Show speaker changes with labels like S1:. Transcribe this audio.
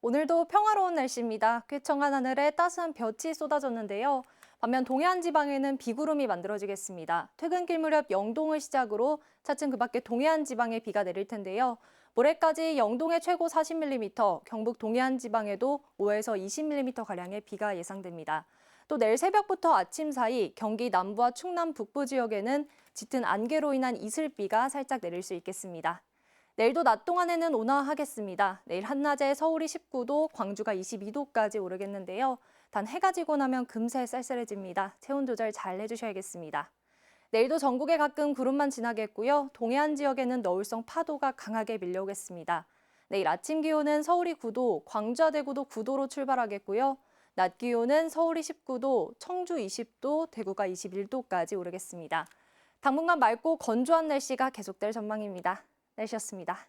S1: 오늘도 평화로운 날씨입니다. 쾌청한 하늘에 따스한 볕이 쏟아졌는데요. 반면 동해안 지방에는 비구름이 만들어지겠습니다. 퇴근길 무렵 영동을 시작으로 차츰 그 밖에 동해안 지방에 비가 내릴 텐데요. 모레까지 영동에 최고 40mm, 경북 동해안 지방에도 5에서 20mm가량의 비가 예상됩니다. 또 내일 새벽부터 아침 사이 경기 남부와 충남 북부 지역에는 짙은 안개로 인한 이슬비가 살짝 내릴 수 있겠습니다. 내일도 낮 동안에는 온화하겠습니다. 내일 한낮에 서울이 19도, 광주가 22도까지 오르겠는데요. 단 해가 지고 나면 금세 쌀쌀해집니다. 체온 조절 잘 해주셔야겠습니다. 내일도 전국에 가끔 구름만 지나겠고요. 동해안 지역에는 너울성 파도가 강하게 밀려오겠습니다. 내일 아침 기온은 서울이 9도, 광주와 대구도 9도로 출발하겠고요. 낮 기온은 서울이 19도, 청주 20도, 대구가 21도까지 오르겠습니다. 당분간 맑고 건조한 날씨가 계속될 전망입니다. 날씨였습니다.